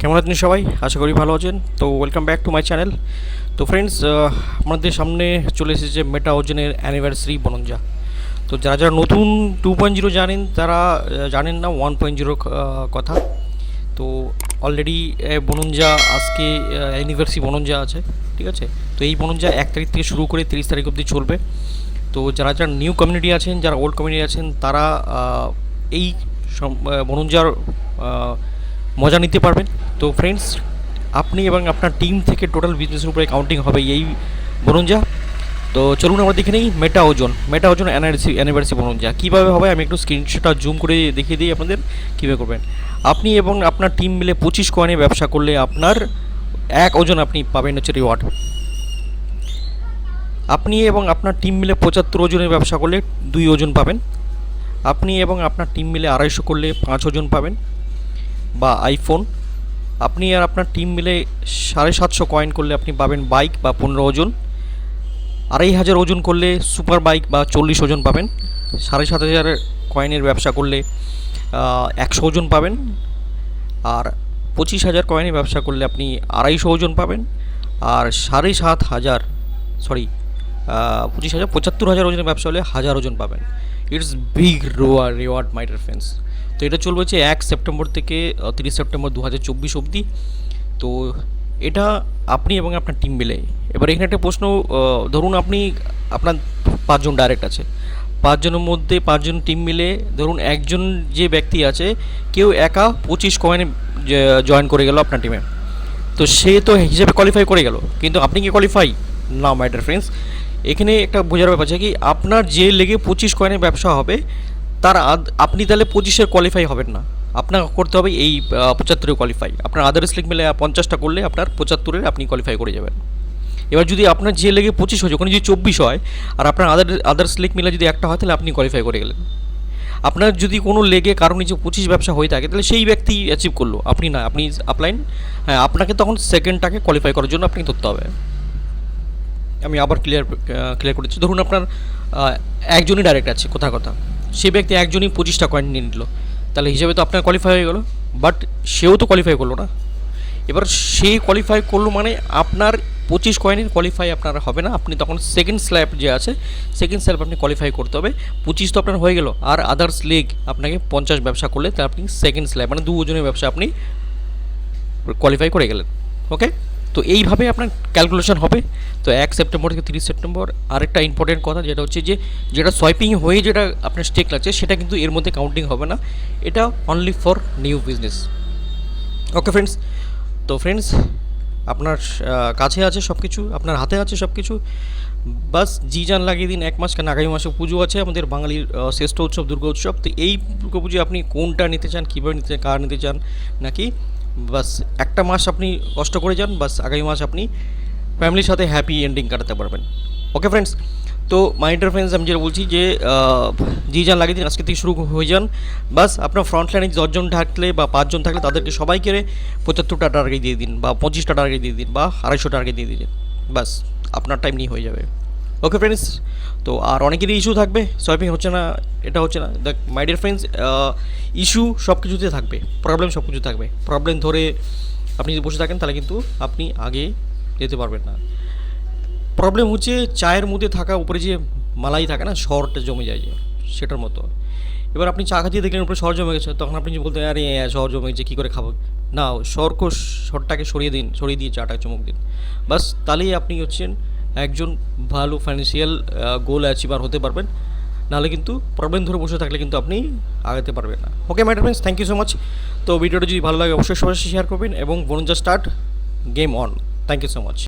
কেমন আছেন সবাই? আশা করি ভালো আছেন। তো welcome back to my channel তো ফ্রেন্ডস আমাদের সামনে চলে এসেছে মেটা ওজনের অ্যানিভার্সারি বনঞ্জা। তো যারা যারা নতুন টু পয়েন্ট জিরো জানেন, তারা জানেন না ওয়ান পয়েন্ট জিরো কথা। তো অলরেডি বনঞ্জা আজকে অ্যানিভার্সারি বনঞ্জা আছে, ঠিক আছে? তো এই বনঞ্জা এক তারিখ থেকে শুরু করে তিরিশ তারিখ অবধি চলবে। তো যারা যারা নিউ কমিউনিটি আছেন, যারা ওল্ড কমিউনিটি আছেন, তারা এই বনঞ্জার মজা নিতে পারবেন। তো ফ্রেন্ডস আপনি এবং আপনার টিম থেকে টোটাল বিজনেসের উপরে কাউন্টিং হবে এই বনঞ্জা তো চলুন আমরা দেখে নিই মেটা ওজন মেটা ওজন অ্যানিভার্সারি অ্যানিভার্সারি বনঞ্জা কীভাবে হবে? আমি একটু স্ক্রিনশটটা জুম করে দেখিয়ে দিই আপনাদের কীভাবে করবেন। আপনি এবং আপনার টিম মিলে পঁচিশ কয়েনে ব্যবসা করলে আপনার এক ওজন আপনি পাবেন হচ্ছে রিওয়ার্ড আপনি এবং আপনার টিম মিলে পঁচাত্তর ওজনের ব্যবসা করলে দুই ওজন পাবেন। আপনি এবং আপনার টিম মিলে আড়াইশো করলে পাঁচ ওজন পাবেন। বা আইফোন আপনি আর আপনার টিম মিলে সাড়ে সাতশো কয়েন করলে আপনি পাবেন বাইক বা পনেরো ওজন। আড়াই হাজার ওজন করলে সুপার বাইক বা চল্লিশ ওজন পাবেন। সাড়ে সাত হাজার কয়েনের ব্যবসা করলে একশো ওজন পাবেন। আর পঁচিশ হাজার কয়েনের ব্যবসা করলে আপনি আড়াইশো ওজন পাবেন। আর সাড়ে সাত হাজার সরি পঁচিশ হাজার, পঁচাত্তর হাজার ওজনের ব্যবসা হলে হাজার ওজন পাবেন। It's big roar reward my dear friends তো এটা চলবে হচ্ছে এক সেপ্টেম্বর থেকে তিরিশ সেপ্টেম্বর দু হাজার চব্বিশ অবধি। তো এটা আপনি এবং আপনার টিম মিলে। এবার এখানে একটা প্রশ্ন ধরুন আপনি, আপনার পাঁচজন ডাইরেক্ট আছে। পাঁচজনের মধ্যে পাঁচজন টিম মিলে, ধরুন একজন যে ব্যক্তি আছে, কেউ একা পঁচিশ কয়েনে জয়েন করে গেল আপনার টিমে তো সে তো হিসেবে কোয়ালিফাই করে গেল। কিন্তু আপনি কি কোয়ালিফাই না মাই ডিয়ার ফ্রেন্ডস এখানে একটা বোঝার ব্যাপার আছে কি, আপনার যে লেগে পঁচিশ কয়েনের ব্যবসা হবে তার আপনি তাহলে পঁচিশের কোয়ালিফাই হবেন না। আপনাকে করতে হবে এই পঁচাত্তরের কোয়ালিফাই আপনার আদার্স লিগ মিলে পঞ্চাশটা করলে আপনার পঁচাত্তরের আপনি কোয়ালিফাই করে যাবেন। এবার যদি আপনার যে লেগে পঁচিশ হয় ওখানে যদি চব্বিশ হয়, আর আপনার আদার আদার্স লিগ মিলে যদি একটা হয়, তাহলে আপনি কোয়ালিফাই করে গেলেন। আপনার যদি কোনো লেগে কারও নিচে পঁচিশ ব্যবসা হয়ে থাকে, তাহলে সেই ব্যক্তি অ্যাচিভ করল। আপনি না, আপনি আপলাইন হ্যাঁ আপনাকে তখন সেকেন্ডটাকে কোয়ালিফাই করার জন্য আপনাকে ধরতে হবে। আমি আবার ক্লিয়ার ক্লিয়ার করেছি। ধরুন আপনার একজনই ডাইরেক্ট আছে, কথা কথা। সেই ব্যক্তি একজনই পঁচিশটা কয়েন নিয়ে নিল। তাহলে হিসেবে তো আপনার কোয়ালিফাই হয়ে গেল। বাট সেও তো কোয়ালিফাই করল না। এবার সে কোয়ালিফাই করল মানে আপনার পঁচিশ কয়েনের কোয়ালিফাই আপনার হবে না। আপনি তখন সেকেন্ড স্ল্যাব যে আছে সেকেন্ড স্ল্যাব আপনি কোয়ালিফাই করতে হবে। পঁচিশ তো আপনার হয়ে গেল। আর আদার্স লেগ আপনাকে পঞ্চাশ ব্যবসা করলে তা আপনি সেকেন্ড স্ল্যাব মানে দু ওজনের ব্যবসা আপনি কোয়ালিফাই করে গেলেন। ওকে তো এইভাবে আপনার ক্যালকুলেশন হবে। তো এক সেপ্টেম্বর থেকে তিরিশ সেপ্টেম্বর, আরেকটা ইম্পর্টেন্ট কথা যেটা হচ্ছে যে, যেটা সোয়াইপিং হয়ে যেটা আপনার স্টেক লাগছে, সেটা কিন্তু এর মধ্যে কাউন্টিং হবে না। এটা only for new business okay friends তো ফ্রেন্ডস আপনার কাছে আছে সব কিছু আপনার হাতে আছে সব কিছু বাস, জি জান লাগিয়ে দিন এক মাস, কেন আগামী মাসে পুজো আছে, আমাদের বাঙালির শ্রেষ্ঠ উৎসব, দুর্গা উৎসব। তো এই দুর্গা পুজো আপনি কোনটা নিতে চান, কীভাবে নিতে চান, কার নিতে চান, নাকি বাস, একটা মাস আপনি কষ্ট করে যান, বাস আগামী মাস আপনি ফ্যামিলির সাথে হ্যাপি এন্ডিং কাটাতে পারবেন। ওকে ফ্রেন্ডস তো মাই ডিয়ার ফ্রেন্ডস আমি যেটা বলছি যে জি যান লাগিয়ে দিন, আজকে থেকে শুরু হয়ে যান। বাস, আপনার ফ্রন্ট লাইনে দশজন থাকলে বা পাঁচজন থাকলে তাদেরকে সবাইকে পঁচাত্তরটা টার্গেট দিয়ে দিন বা পঁচিশটা টার্গেট দিয়ে দিন বা আড়াইশো টার্গেট দিয়ে দিন। বাস, আপনার টাইম নিয়ে হয়ে যাবে। ওকে ফ্রেন্ডস তো আর অনেকেরই ইস্যু থাকবে। সোয়াইপিং হচ্ছে না, এটা হচ্ছে না। দেখ মাই ডিয়ার ফ্রেন্ডস ইস্যু সব কিছুতে থাকবে। প্রবলেম সব কিছু থাকবে। প্রবলেম ধরে আপনি যদি বসে থাকেন, তাহলে কিন্তু আপনি আগে যেতে পারবেন না। প্রবলেম হচ্ছে চায়ের মধ্যে থাকা উপরে যে মালাই থাকে না, শহরটা জমে যায় যে, সেটার মতো। এবার আপনি চা খাচ্ছিয়ে দেখলেন উপরে শহর জমে গেছে, তখন আপনি যে বলতে আরে, শহর জমে গেছে, কী করে খাব? না, শহরকে, শহরটাকে সরিয়ে দিন, সরিয়ে দিয়ে চাটা চমক দিন। বাস, তাহলেই আপনি হচ্ছেন একজন ভালো ফাইন্যান্সিয়াল গোল অ্যাচিভার হতে পারবেন। নাহলে কিন্তু প্রবলেম ধরে বসে থাকলে কিন্তু আপনি আগাতে পারবেন না। Okay madam friends thank you so much তো ভিডিওটা যদি ভালো লাগে, অবশ্যই সবাই শেয়ার করবেন এবং বনজা start game on thank you so much